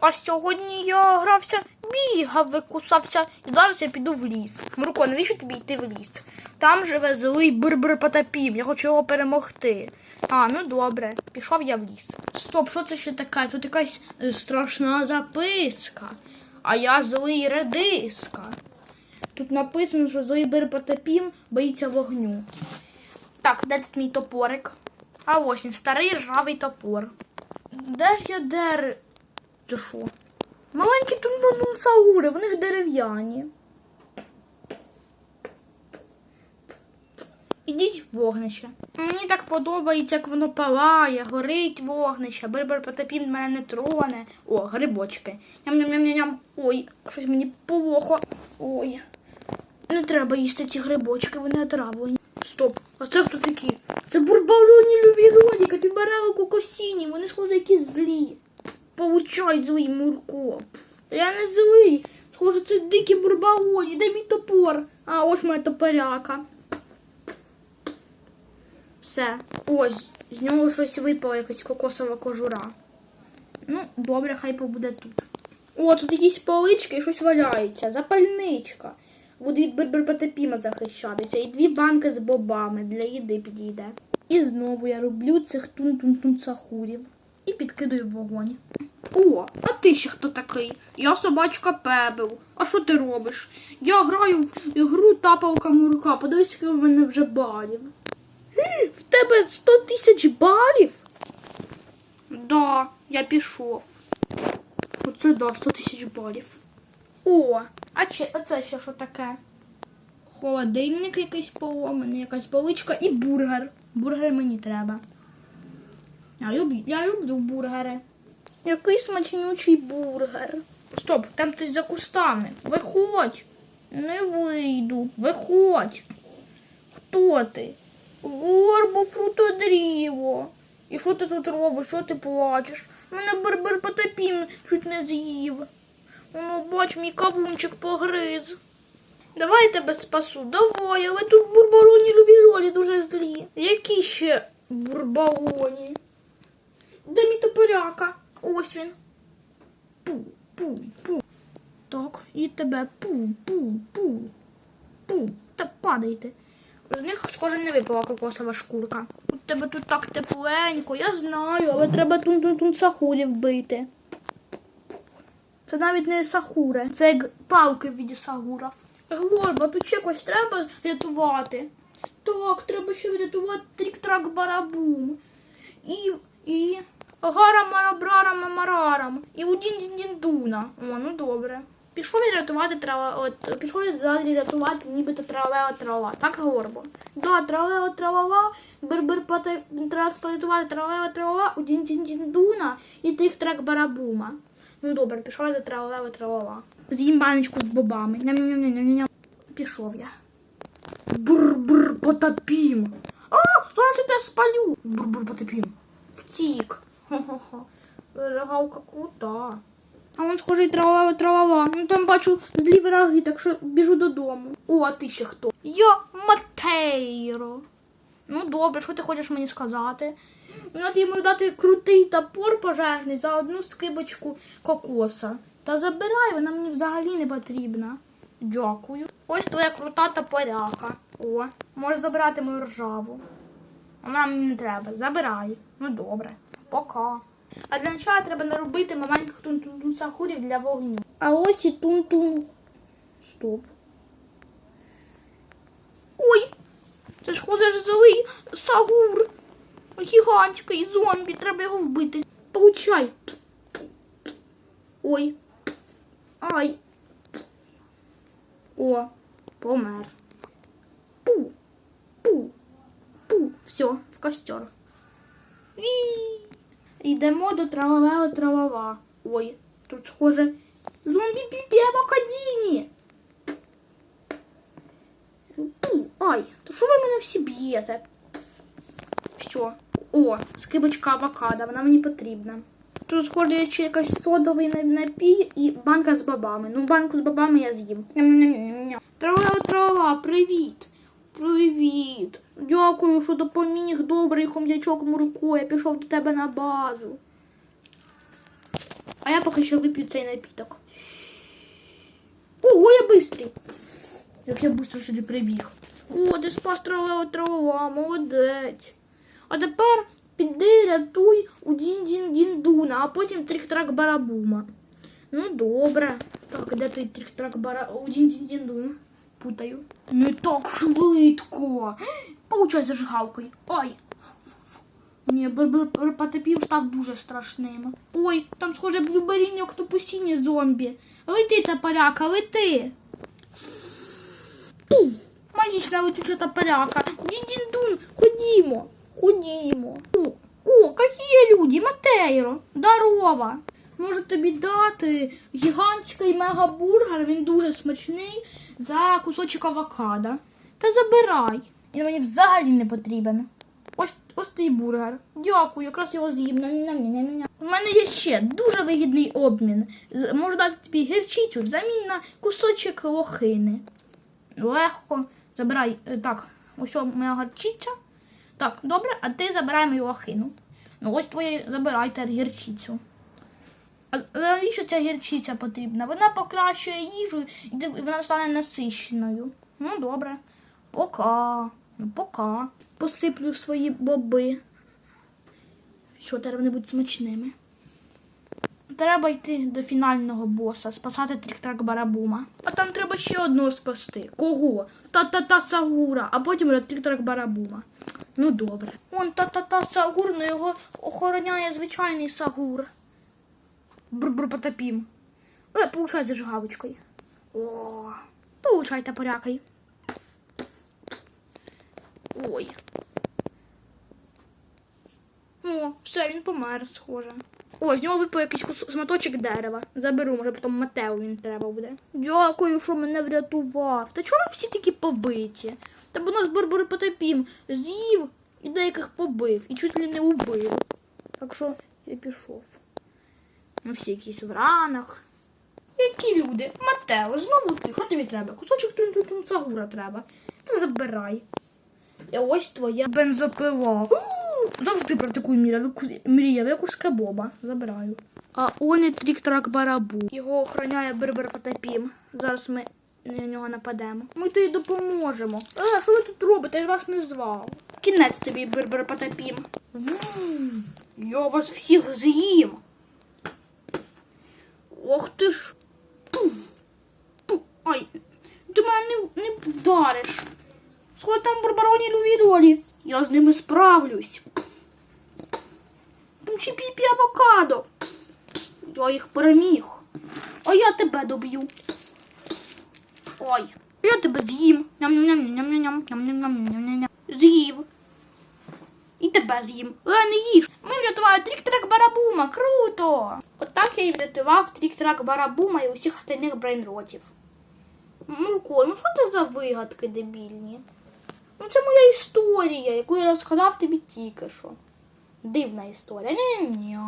а сьогодні я грався, бігав, викусався, і зараз я піду в ліс. Мурко, навіщо тобі йти в ліс? Там живе злий бир-бир потапів, я хочу його перемогти. А, ну добре, пішов я в ліс. Стоп, що це ще таке? Тут якась е, страшна записка. А я злий редиска. Тут написано, що злий бир потапів боїться вогню. Так, де тут мій топорик? А ось він, старий ржавий топор. Де ж я дер... Це що? Маленькі тунбунсаури, вони ж дерев'яні. Ідіть в вогнище. Мені так подобається, як воно палає, горить вогнище, бербер потопін мене не троне. О, грибочки. Ням-ням-ням-ням. Ой, щось мені плохо. Ой. Не треба їсти ці грибочки, вони отравлені. Стоп, а це хто такі? Це бурбалоні лювіроні, капібарели кокосіні, вони схожі якісь злі. Получай злий Мурко. Я не злий. Схоже, це дикі бурбалоні. Де мій топор? А ось моя топоряка. Все. Ось, з нього щось випало, якась кокосова кожура. Ну, добре, хай побуде тут. О, тут якісь полички і щось валяється. Запальничка. Буде від берберпотепіма захищатися. І дві банки з бобами для їди підійде. І знову я роблю цих тун-тун-тун сахурів. І підкидаю вогонь. О, а ти ще хто такий? Я собачка Пебел. А що ти робиш? Я граю в ігру тапалка мурка. Подивись, скільки в мене вже балів. В тебе 100 тисяч балів? Да, я пішов. Оце да, 100 тисяч балів. О, а, че, а це ще що таке? Холодильник якийсь поломаний, якась поличка і бургер. Бургер мені треба. Я люблю, я люблю бургери. Який смачнючий бургер. Стоп, там хтось за кустами. Виходь. Не вийду. Виходь. Хто ти? Горбо фрутодріво. І що ти тут робиш? Що ти плачеш? Мене бербер потопім чуть не з'їв. Воно, бач, мій кавунчик погриз. Давай я тебе спасу. Давай, але тут бурбалоні любіролі дуже злі. Які ще бурбалоні? Де мій топоряка? Ось він. Пу, пу, пу. Так, і тебе пу, пу. Та падайте. З них, схоже, не випала кокосова шкурка. У тебе тут так тепленько, я знаю, але треба тун-тун-тун сахурів бити. Це навіть не сахури, це як палки в віді сагурів. Глорба, тут ще когось треба рятувати. Так, треба ще врятувати трік-трак барабум. І. і. Гара марабрара мамарарам. І удін дін дуна. О, ну добре. Пішов я рятувати трава. От, пішов далі рятувати нібито травева трава. Так, Горбо? Да, травева трава, бербер трава, удін дін дін дуна і трік-трак барабума. Ну добре, пішов я до травева трава. З'їм баночку з бобами. Ням-ням-ням-ням-ням. Пішов я. Бур-бур потопім. А, зараз я тебе спалю. Бур-бур потопім. Втік. Хо-хо-хо. Рогавка крута. А он схожий трава трава. Ну там бачу злі враги, так що біжу додому. О, а ти ще хто? Я Матейро. Ну добре, що ти хочеш мені сказати? Ну, от йому дати крутий топор пожежний за одну скибочку кокоса. Та забирай, вона мені взагалі не потрібна. Дякую. Ось твоя крута топоряка. О, можеш забирати мою ржаву. Вона мені не треба. Забирай. Ну добре. Пока. А для начала треба наробити маленьких тун-тун-тун сахурів для вогню. А ось і тун-тун. Стоп. Ой! Це ж ж злий сагур. Гігантський зомбі, треба його вбити. Получай. Ой. Ай. О, помер. Пу. Пу. Пу. Все, в костер. Ві. Йдемо до травового травова. Ой, тут схоже зомбі піпі Абакадіні. Пу. Ай, то що ви мене всі б'єте? Все. О, скибочка авокадо, вона мені потрібна. Тут схоже ще якийсь содовий на- напій і банка з бобами. Ну, банку з бобами я з'їм. Трава, трава, привіт. Привіт. Дякую, що допоміг добрий хом'ячок Мурко. Я пішов до тебе на базу. А я поки що вип'ю цей напіток. Ого, я бистрий. Як я швидко сюди прибіг. О, ти спас трава, трава, молодець. А тепер піди рятуй у дін-дін-дін-дуна, а потім трик-трак барабума. Ну, добре. Так, де той трик-трак бара... у дін-дін-дін-дуна? Путаю. Не так швидко. Получай зажигалкою. Ой. Ні, Потопів став дуже страшним. Ой, там схоже блюберіння октопусіні зомбі. Лети, топоряка, лети. Пух. Магічна летюча топоряка. Діндіндун, ходімо, ходімо. О, о, які люди, Матейро, здорова. Можу тобі дати гігантський мегабургер, він дуже смачний, за кусочок авокадо. Та забирай. Він мені взагалі не потрібен. Ось ось твій бургер. Дякую, якраз його з'їм. У мене є ще дуже вигідний обмін. Можу дати тобі гірчицю взамін на кусочок лохини. Легко. Забирай. е, Так, ось моя гарчиця. Так, добре, а ти забирай мою лохину. Ну ось твоє забирайте гірчицю. Навіщо ця гірчиця потрібна? Вона покращує їжу і вона стане насищеною. Ну, добре. Пока. Ну, пока. Посиплю свої боби. Що тепер вони будуть смачними. Треба йти до фінального боса, спасати трик-трак барабума. А там треба ще одного спасти. Кого? Та-та-та Сагура, а потім трик-трак барабума. Ну добре. Он та-та-та Сагур, ну його охороняє звичайний Сагур. Бр-бр потопім. Е, получай зажигалочкою. О, получайте порякай. Ой. О, все, він помер, схоже. О, з нього випав якийсь шматочок дерева. Заберу, може потім Матео він треба буде. Дякую, що мене врятував. Та чому всі такі побиті? Та бо нас Барбари потопім з'їв і деяких побив, і чуть ли не убив. Так що я пішов. Ну, всі якісь в ранах. Які люди? Матео, знову ти. Що тобі треба? Кусочок тун цагура треба. Та забирай. І ось твоя бензопила. Завжди про таку мріяв, яку- мріяв, як у Скебоба. Забираю. А он і трік-трак барабу. Його охороняє Бербер Потапім. Зараз ми на нього нападемо. Ми тобі допоможемо. А, що ви тут робите? Я вас не звав. Кінець тобі, Бербер Потапім. Я вас всіх з'їм. Ох ти ж. Пу, пу. Ай, ти мене не, не вдариш. Схоже там барбароні любі Я з ними справлюсь. Там ще піпі авокадо. Я їх переміг. А я тебе доб'ю. Ой, я тебе з'їм. Ням-ням-ням-ням-ням-ням-ням-ням-ням. З'їв. І тебе з'їм. Е, не їж. Ми врятували трік-трак барабума. Круто! Я врятував трік-трак барабума і усіх остальних брейнротів. Мурко, ну що це за вигадки дебільні? Ну це моя історія, яку я розказав тобі тільки що. Дивна історія. Ні-ні-ні.